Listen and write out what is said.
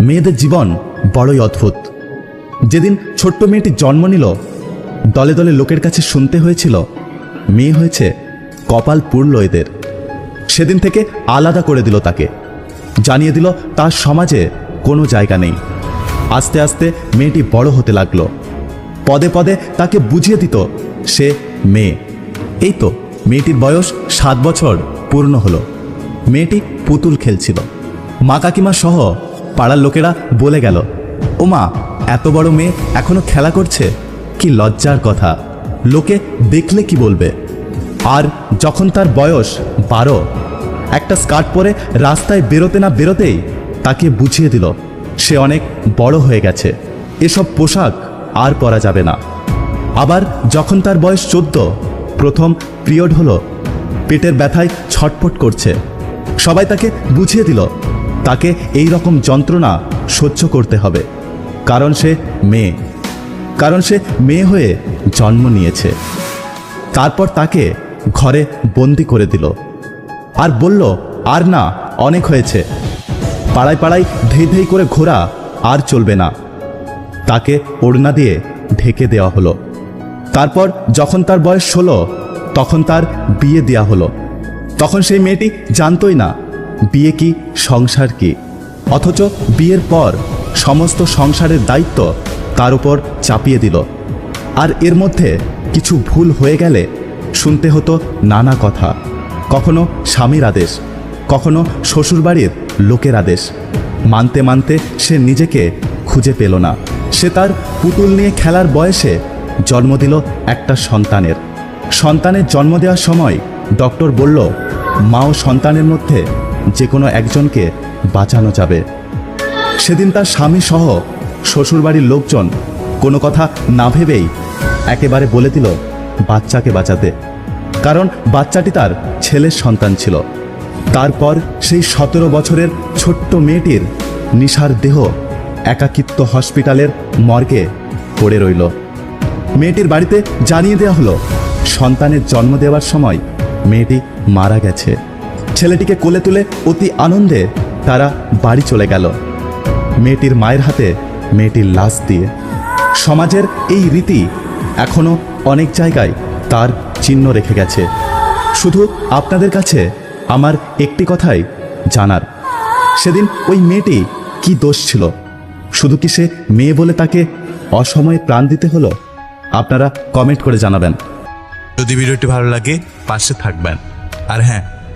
মেয়েদের জীবন বড়ই অদ্ভুত। যেদিন ছোট্ট মেয়েটি জন্ম নিল, দলে দলে লোকের কাছে শুনতে হয়েছিল, মেয়ে হয়েছে কপাল পুরল এদের। সেদিন থেকে আলাদা করে দিল তাকে। জানিয়ে দিল তার সমাজে কোনো জায়গা নেই। আস্তে আস্তে মেয়েটি বড় হতে লাগল। পদে পদে তাকে বুঝিয়ে দিত, সে মেয়ে। এই তো মেয়েটির বয়স সাত বছর পূর্ণ হলো। মেয়েটি পুতুল খেলছিল। মা কাকিমা সহ পাড়ার লোকেরা বলে গেল ও মা এত বড় মেয়ে এখনও খেলা করছে? কি লজ্জার কথা। লোকে দেখলে কি বলবে? আর যখন তার বয়স বারো, একটা স্কার্ট পরে রাস্তায় বেরোতে না বেরোতেই তাকে বুঝিয়ে দিল, সে অনেক বড় হয়ে গেছে। এসব পোশাক আর পরা যাবে না। আবার যখন তার বয়স চোদ্দ, প্রথম পিরিয়ড হলো, পেটের ব্যথায় ছটপট করছে। সবাই তাকে বুঝিয়ে দিল তাকে এই রকম যন্ত্রণা সহ্য করতে হবে। কারণ সে মেয়ে। কারণ সে মেয়ে হয়ে জন্ম নিয়েছে। তারপর তাকে ঘরে বন্দি করে দিল। আর বলল, আর না, অনেক হয়েছে। পাড়ায় পাড়ায় ধেই ধেই করে ঘোরা আর চলবে না। তাকে ওড়না দিয়ে ঢেকে দেওয়া হলো। তারপর যখন তার বয়স ষোলো, তখন তার বিয়ে দেওয়া হলো। তখন সেই মেয়েটি জানতই না বিয়ে কি, সংসার কি? অথচ বিয়ের পর সমস্ত সংসারের দায়িত্ব তার উপর চাপিয়ে দিল। আর এর মধ্যে কিছু ভুল হয়ে গেলে শুনতে হতো নানা কথা। কখনো স্বামীর আদেশ, কখনো শ্বশুরবাড়ির লোকের আদেশ। মানতে মানতে সে নিজেকে খুঁজে পেল না। সে তার পুতুল নিয়ে খেলার বয়সে জন্ম দিল একটা সন্তানের। সন্তানের জন্ম দেওয়ার সময় ডক্টর বলল, মা ও সন্তানের মধ্যে যে কোনো একজনকে বাঁচানো যাবে। সেদিন তার স্বামী সহ শ্বশুরবাড়ির লোকজন কোনো কথা না ভেবেই একেবারে বলে দিল বাচ্চাকে বাঁচাতে। কারণ বাচ্চাটি তার ছেলের সন্তান ছিল। তারপর সেই সতেরো বছরের ছোট্ট মেয়েটির নিশার দেহ একাকিত্ব হসপিটালের মর্গে পড়ে রইল। মেয়েটির বাড়িতে জানিয়ে দেওয়া হলো, সন্তানের জন্ম দেওয়ার সময় মেয়েটি মারা গেছে। ছেলেটিকে কোলে তুলে অতি আনন্দে তারা বাড়ি চলে গেল। মেয়েটির মায়ের হাতে মেয়েটির লাশ দিয়ে। সমাজের এই রীতি এখনও অনেক জায়গায় তার চিহ্ন রেখে গেছে। শুধু আপনাদের কাছে আমার একটি কথাই জানার। সেদিন ওই মেয়েটি কি দোষ ছিল? শুধু কি সে মেয়ে বলে তাকে অসময়ে প্রাণ দিতে হলো? আপনারা কমেন্ট করে জানাবেন। যদি ভিডিওটি ভালো লাগে পাশে থাকবেন। আর হ্যাঁ